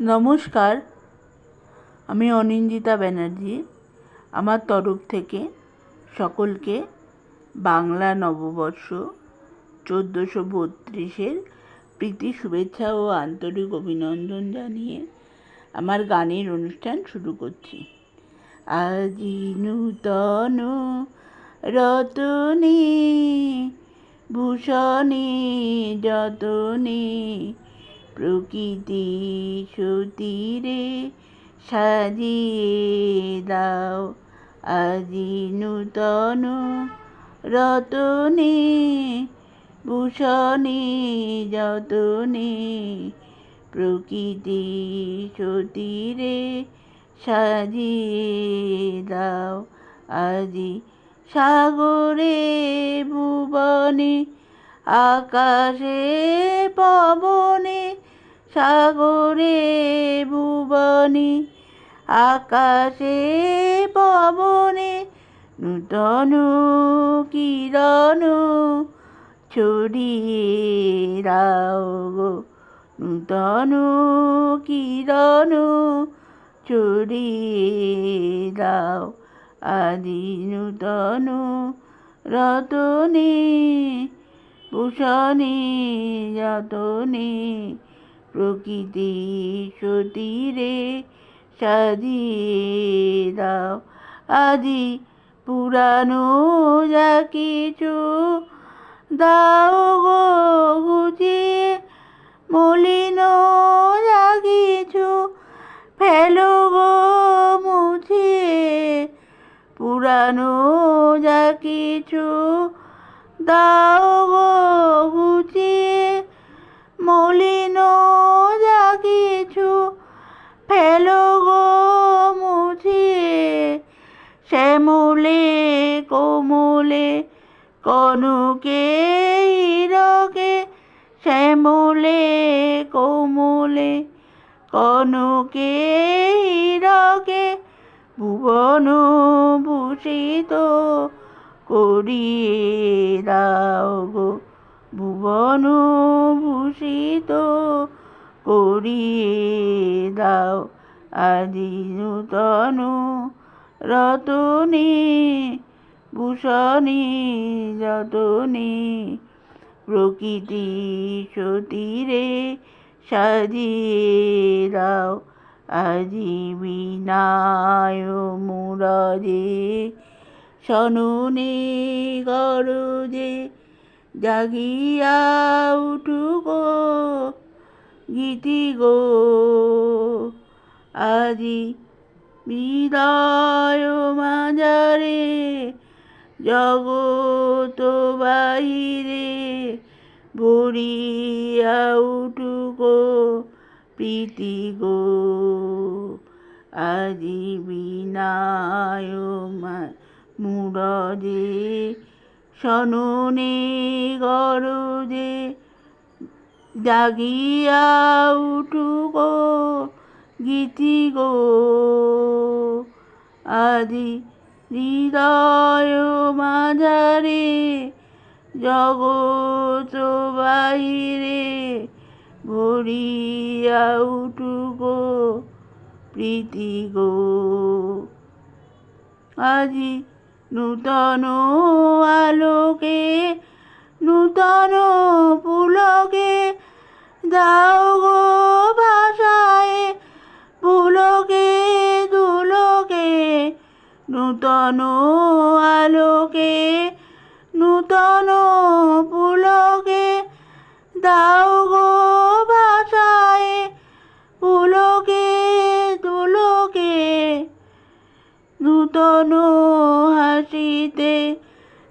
নমস্কার, আমি অনিন্দিতা ব্যানার্জি, আমার তরফ থেকে সকলকে বাংলা নববর্ষ চোদ্দোশো বত্রিশের প্রীতি, শুভেচ্ছা ও আন্তরিক অভিনন্দন জানিয়ে আমার গানের অনুষ্ঠান শুরু করছি। আজি নূতন রতনে, ভূষণে যতনে প্রকৃতি সতীরে সাজিয়ে দাও আজি নূতন রতনে, ভূষণে যতনে, প্রকৃতি সতীরে সাজিয়ে দাও আজি সাগরে, ভুবনে, আকাশে পবনে সাগরে ভুবনে, আকাশে পবনে, নূতন কিরণ ছড়িয়ে দাও গো। নূতন কিরণ ছড়িয়ে দাও আদি নূতন রতনে, ভূষণে যতনে প্রকৃতি সতীরে সাজিয়ে দাও আজি পুরানো যা কিছু দাও গো গুছিয়ে মলিন যা কিছু ফেলো গো মুছিয়ে পুরানো যা কিছু দাও গো গুছিয়ে মলিন শ্যামলে কোমলে, কনুকে হিরকে শ্যামলে, কোমলে, কনুকে হিরকে ভুবন ভূষিত করিয়ে দাও গো, ভুবন ভূষিত করিয়ে দাও, আজি নূতন রতনে, ভূষণে, যতনে, প্রকৃতি সতীরে সাজিয়ে দাও আজি বিনায় মুরজে সননে গরজে, জাগিয়া উঠু গো গীতি গো আজি হৃদয় মাঝারে জগত বাহিরে ভরিয়া উঠু গো প্রীতি গো। আজি বিনায় মুরজে, সননে গরজে জাগিয়া উঠু গো গীতি গো আজি হৃদয় মাঝারে জগত বাহিরে ভরিয়া উঠু গো প্রীতি গো আজি নূতন আলোকে, নূতন পুলকে দাও নূতন আলোকে, নূতন পুলকে দাও গো ভাষায়, পুলকে, দুলকে। নূতন হাসিতে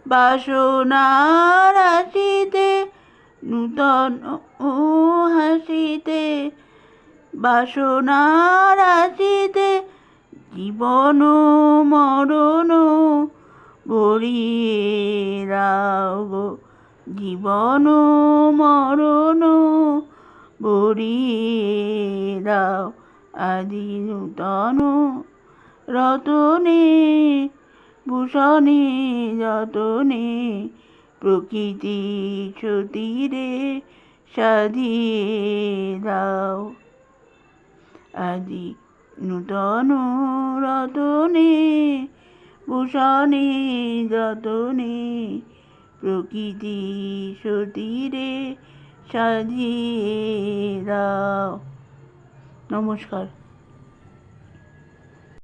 বাসনার হাসিতে নূতন হাসিতে বাসনার হাসিতে জীবন মরণ ভরিয়ে দাও গো। জীবন মরণ ভরিয়ে দাও আদি নূতন রতনে, ভূষণে যতনে, প্রকৃতি সতীরে সাধিয়ে দাও। আজি নূতন রতনে ভূষণে যতনে প্রকৃতি সতীরে সাজিয়ে দাও। নমস্কার।